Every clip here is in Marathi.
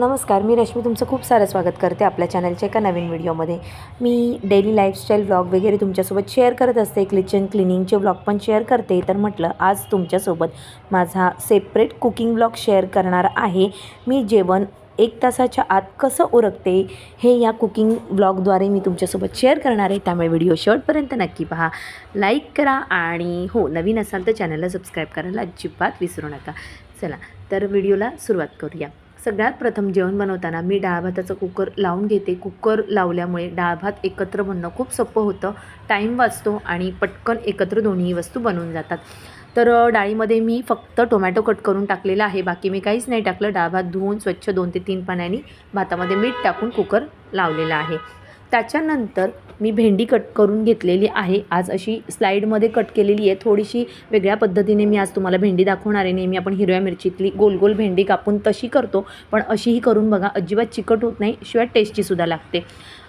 नमस्कार मी रश्मी तुमचं खूप सारं स्वागत करते आपल्या चॅनलच्या एका नवीन व्हिडिओमध्ये. मी डेली लाईफस्टाईल व्लॉग वगैरे तुमच्यासोबत शेअर करत असते किचन क्लिनिंगचे व्लॉग पण शेअर करते. तर म्हटलं आज तुमच्यासोबत माझा सेपरेट कुकिंग व्लॉग शेअर करणार आहे. मी जेवण एक तासाच्या आत कसं उरकते हे या कुकिंग ब्लॉगद्वारे मी तुमच्यासोबत शेअर करणार आहे. त्यामुळे व्हिडिओ शेवटपर्यंत नक्की पहा. लाईक करा आणि हो नवीन असाल तर चॅनलला सबस्क्राईब करायला अजिबात विसरू नका. चला तर व्हिडिओला सुरुवात करूया. सगळ्यात प्रथम जेवण बनवताना मी डाळ भाताचं कुकर लावून घेते. कुकर लावल्यामुळे डाळ भात एकत्र बनणं खूप सोपं होतं. टाईम वाचतो आणि पटकन एकत्र दोन्ही वस्तू बनवून जातात. तर डाळीमध्ये मी फक्त टोमॅटो कट करून टाकलेला आहे. बाकी मी काहीच नाही टाकलं. डाळ भात धुवून स्वच्छ दोन ते तीन पाण्याने भातामध्ये मीठ टाकून कुकर लावलेला आहे. त्याच्यानंतर मी भेंडी कट करून घेतलेली आहे. आज अशी स्लाईडमध्ये कट केलेली आहे. थोडीशी वेगळ्या पद्धतीने मी आज तुम्हाला भेंडी दाखवणार आहे. नेहमी आपण हिरव्या मिरचीतली गोल गोल भेंडी कापून तशी करतो. पण अशीही करून बघा अजिबात चिकट होत नाही शिवाय टेस्टीसुद्धा लागते.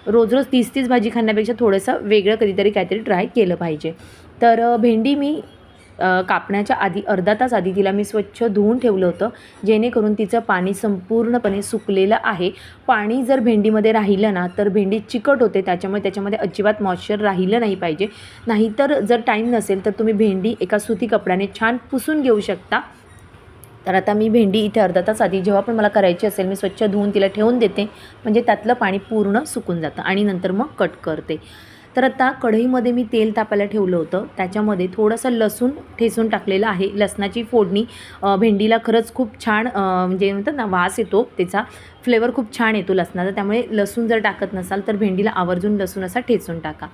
रोज रोज तीस तीस भाजी खाण्यापेक्षा थोडंसं वेगळं कधीतरी काहीतरी ट्राय केलं पाहिजे. तर भेंडी मी कापण्याच्या आधी अर्धा तास आधी तिला मी स्वच्छ धुवून ठेवलं होतं जेणेकरून तिचं पाणी संपूर्णपणे सुकलेलं आहे. पाणी जर भेंडीमध्ये राहिलं ना तर भेंडी चिकट होते त्याच्यामुळे त्याच्यामध्ये अजिबात मॉइश्चर राहिलं नाही पाहिजे. नाहीतर जर टाईम नसेल तर तुम्ही भेंडी एका सुती कपड्याने छान पुसून घेऊ शकता. तर आता मी भेंडी इथे अर्धा तास आधी जेव्हा पण मला करायची असेल मी स्वच्छ धुवून तिला ठेवून देते. म्हणजे त्यातलं पाणी पूर्ण सुकून जातं आणि नंतर मग कट करते. तर आता कढईमध्ये मी तेल तापायला ठेवलं होतं. त्याच्यामध्ये थोडंसं लसूण ठेचून टाकलेलं आहे. लसणाची फोडणी भेंडीला खरंच खूप छान म्हणजे म्हणतात ना वास येतो त्याचा. फ्लेवर खूप छान येतो लसणाचा. त्यामुळे लसूण जर टाकत नसाल तर भेंडीला आवर्जून लसूण असा ठेचून टाका.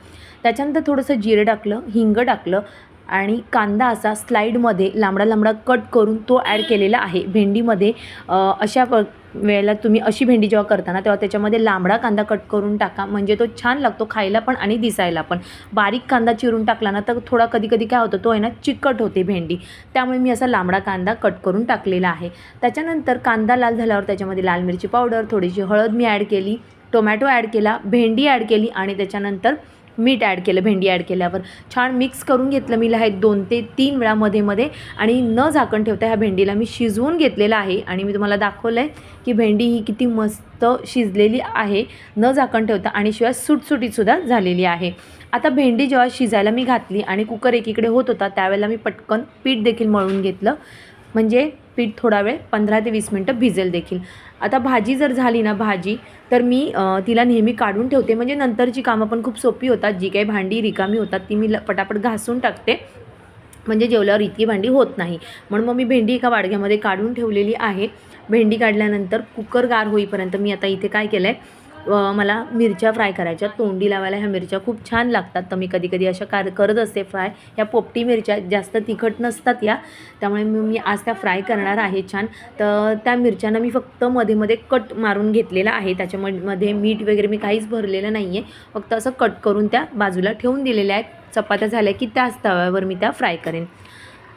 त्याच्यानंतर थोडंसं जिरं टाकलं हिंग टाकलं आणि कांदा असा स्लाईडमध्ये लांबडा लांबडा कट करून तो ॲड केलेला आहे. भेंडीमध्ये अशा प वेळेला तुम्ही अशी भेंडी जेव्हा करताना तेव्हा त्याच्यामध्ये लांबडा कांदा कट करून टाका. म्हणजे तो छान लागतो खायला पण आणि दिसायला पण. बारीक कांदा चिरून टाकला ना तर थोडा कधी कधी काय होतं तो आहे ना चिकट होते भेंडी. त्यामुळे मी असा लांबडा कांदा कट करून टाकलेला आहे. त्याच्यानंतर कांदा लाल झाल्यावर त्याच्यामध्ये लाल मिरची पावडर थोडीशी हळद मी ॲड केली टोमॅटो ॲड केला भेंडी ॲड केली आणि त्याच्यानंतर मीठ ॲड केलं भेंडी ॲड केल्यावर. छान मिक्स करून घेतलं मी ह्या दोन ते तीन वेळा मध्ये मध्ये. आणि न झाकण ठेवता ह्या भेंडीला मी शिजवून घेतलेलं आहे. आणि मी तुम्हाला दाखवलं आहे की भेंडी ही किती मस्त शिजलेली आहे. न झाकण ठेवता आणि शिवाय सुटसुटीतसुद्धा झालेली आहे. आता भेंडी जेव्हा शिजायला मी घातली आणि कुकर एकीकडे होत होता त्यावेळेला मी पटकन पीठ देखील मळून घेतलं. म्हणजे पीठ थोडा वेळ पंधरा ते वीस मिनटं भिजेल देखील. आता भाजी जर झाली ना भाजी तर मी तिला नेहमी काढून ठेवते. म्हणजे नंतरची कामं पण खूप सोपी होतात. जी काही भांडी रिकामी होतात ती मी ल- पटापट घासून टाकते. म्हणजे जेवल्यावर इतकी भांडी होत नाही. म्हणून मग मी भेंडी एका वाडग्यामध्ये काढून ठेवलेली आहे. भेंडी काढल्यानंतर कुकर गार होईपर्यंत मी आता इथे काय केलं आहे मला मिरच्या फ्राय करायच्या. तोंडी लावायला ह्या मिरच्या खूप छान लागतात. तर मी कधी कधी अशा कार करत असते फ्राय. ह्या पोपटी मिरच्या जास्त तिखट नसतात या. त्यामुळे मी मी आज त्या फ्राय करणार आहे छान. तर त्या मिरच्यांना मी फक्त मध्ये मध्ये कट मारून घेतलेला आहे. त्याच्यामध्ये मीठ वगैरे मी काहीच भरलेलं नाही आहे फक्त असं कट करून त्या बाजूला ठेवून दिलेल्या आहेत. चपात्या झाल्या की त्याच तव्यावर मी त्या फ्राय करेन.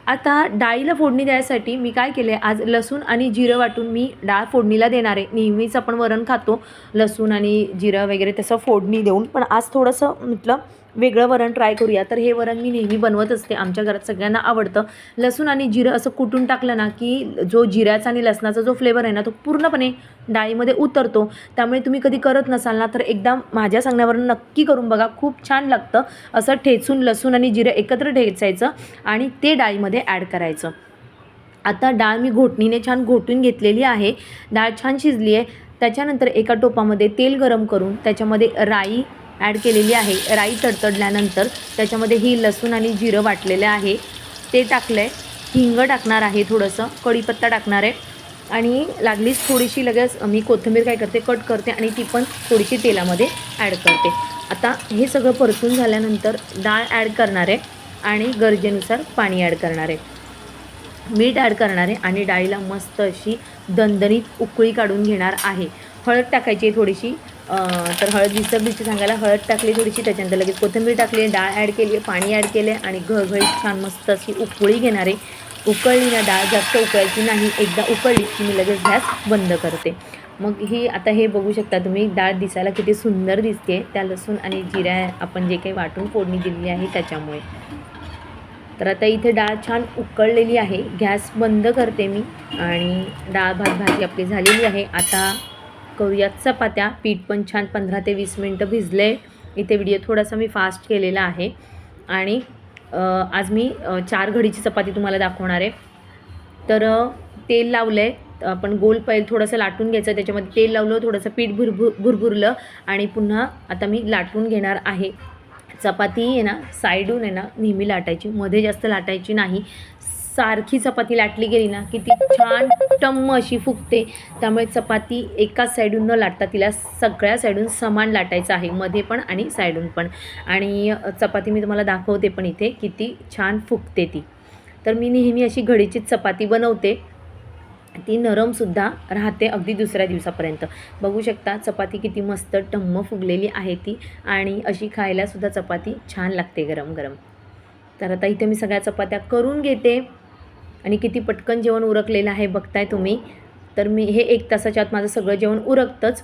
आता डाळीला फोडणी द्यायसाठी मी काय केले आज लसूण आणि जिरं वाटून मी डाळ फोडणीला देणार आहे. नेहमीच आपण वरण खातो. लसूण आणि जिरं वगैरे तसं फोडणी देऊन. पण आज थोडंसं म्हटलं वेगळं वरण ट्राय करूया. तर हे वरण मी नेहमी बनवत असते. आमच्या घरात सगळ्यांना आवडतं. लसूण आणि जिरं असं कुटून टाकलं ना की जो जिऱ्याचा आणि लसणाचा जो फ्लेवर आहे ना तो पूर्णपणे डाळीमध्ये उतरतो. त्यामुळे तुम्ही कधी करत नसाल ना तर एकदा माझ्या सांगण्यावरून नक्की करून बघा. खूप छान लागतं. असं ठेचून लसूण आणि जिरं एकत्र ठेचायचं आणि ते डाळीमध्ये ॲड करायचं. आता डाळ मी घोटणीने छान घोटून घेतलेली आहे. डाळ छान शिजली आहे. त्याच्यानंतर एका टोपामध्ये तेल गरम करून त्याच्यामध्ये राई ॲड केलेली आहे. राई तडतडल्यानंतर त्याच्यामध्ये ही लसूण आणि जिरं वाटलेलं आहे. ते टाकलं आहे हिंग टाकणार आहे थोडंसं. कढीपत्ता टाकणार आहे. आणि लागलीच थोडीशी लगेच मी कोथिंबीर काय करते कट करते आणि ती पण थोडीशी तेलामध्ये ॲड करते. आता हे सगळं परतून झाल्यानंतर डाळ ॲड करणार आहे आणि गरजेनुसार पाणी ॲड करणार आहे. मीठ ॲड करणार आहे आणि डाळीला मस्त अशी दणदणीत उकळी काढून घेणार आहे. हळद टाकायची आहे थोडीशी. तर हळद विसरलीची सांगायला हळद टाकली थोडीशी त्याच्यानंतर लगेच कोथिंबीर टाकली डाळ ॲड केली पाणी ॲड केले आणि घळघळीत छान मस्त अशी उकळी घेणार आहे. उकळली ना डाळ जास्त उकळायची नाही एकदा उकळली की मी लगेच गॅस बंद करते. मग ही आता हे बघू शकता तुम्ही डाळ दिसायला किती सुंदर दिसते त्या लसूण आणि जिऱ्या आपण जे काही वाटून फोडणी दिलेली आहे त्याच्यामुळे. तर आता इथे डाळ छान उकळलेली आहे गॅस बंद करते मी आणि डाळ भात भाजी आपली झालेली आहे. आता करूयात. चपात्या पीठ पण छान पंधरा ते वीस मिनटं भिजले. इथे व्हिडिओ थोडासा मी फास्ट केलेला आहे. आणि आज मी चार घडीची चपाती तुम्हाला दाखवणार आहे. तर तेल लावलं आहे आपण गोल पैल थोडंसं लाटून घ्यायचं. त्याच्यामध्ये तेल लावलं थोडंसं पीठ भुरभुर भुरभुरलं. आणि पुन्हा आता मी लाटून घेणार आहे. चपाती आहे ना साईडून आहे ना नेहमी लाटायची. मध्ये जास्त लाटायची नाही. सारखी चपाती लाटली गेली ना की ती छान टम्म अशी फुगते. त्यामुळे चपाती एकाच साईडून न लाटता तिला सगळ्या साईडून समान लाटायचं आहे मध्ये पण आणि साईडून पण. आणि चपाती मी तुम्हाला दाखवते पण इथे किती छान फुगते ती. तर मी नेहमी अशी घडीचीच चपाती बनवते. ती नरमसुद्धा राहते अगदी दुसऱ्या दिवसापर्यंत. बघू शकता चपाती किती मस्त टम्म फुगलेली आहे ती आणि अशी खायलासुद्धा चपाती छान लागते गरम गरम तर आता इथे मी सगळ्या चपात्या करून घेते. आणि किती पटकन जेवण उरकलेलं आहे बघताय तुम्ही. तर मी हे एक तासाच्या आत माझं सगळं जेवण उरकतंच.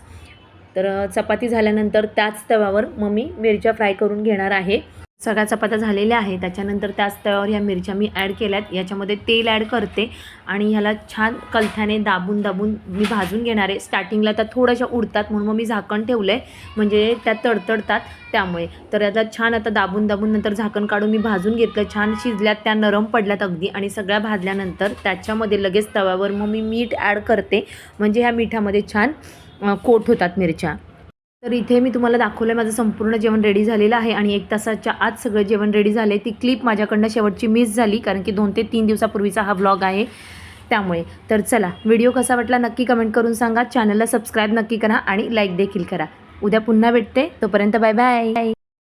तर चपाती झाल्यानंतर त्याच तव्यावर मग मी मिरच्या फ्राय करून घेणार आहे. सगळ्या चपात्या झालेल्या आहे त्याच्यानंतर त्याच तव्यावर ह्या मिरच्या मी ॲड केल्यात. याच्यामध्ये तेल ॲड करते आणि ह्याला छान कलथ्याने दाबून दाबून मी भाजून घेणार आहे. स्टार्टिंगला त्या थोड्याशा उडतात म्हणून मग मी झाकण ठेवलं आहे म्हणजे त्या तडतडतात त्यामुळे. तर आता छान आता दाबून दाबून नंतर झाकण काढून मी भाजून घेतलं. छान शिजल्यात त्या नरम पडल्यात अगदी. आणि सगळ्या भाजल्यानंतर त्याच्यामध्ये लगेच तव्यावर मग मी मीठ ॲड करते. म्हणजे ह्या मिठामध्ये छान कोट होतात मिरच्या. तर इथे मी तुम्हाला दाखवलं आहे माझं संपूर्ण जेवण रेडी झालेलं आहे आणि एक तासाच्या आत सगळं जेवण रेडी झालं आहे ती क्लिप माझ्याकडनं शेवटची मिस झाली कारण की दोन ते तीन दिवसापूर्वीचा हा ब्लॉग आहे त्यामुळे. तर चला व्हिडिओ कसा वाटला नक्की कमेंट करून सांगा. चॅनलला सबस्क्राईब नक्की करा आणि लाईक देखील करा. उद्या पुन्हा भेटते. तोपर्यंत बाय बाय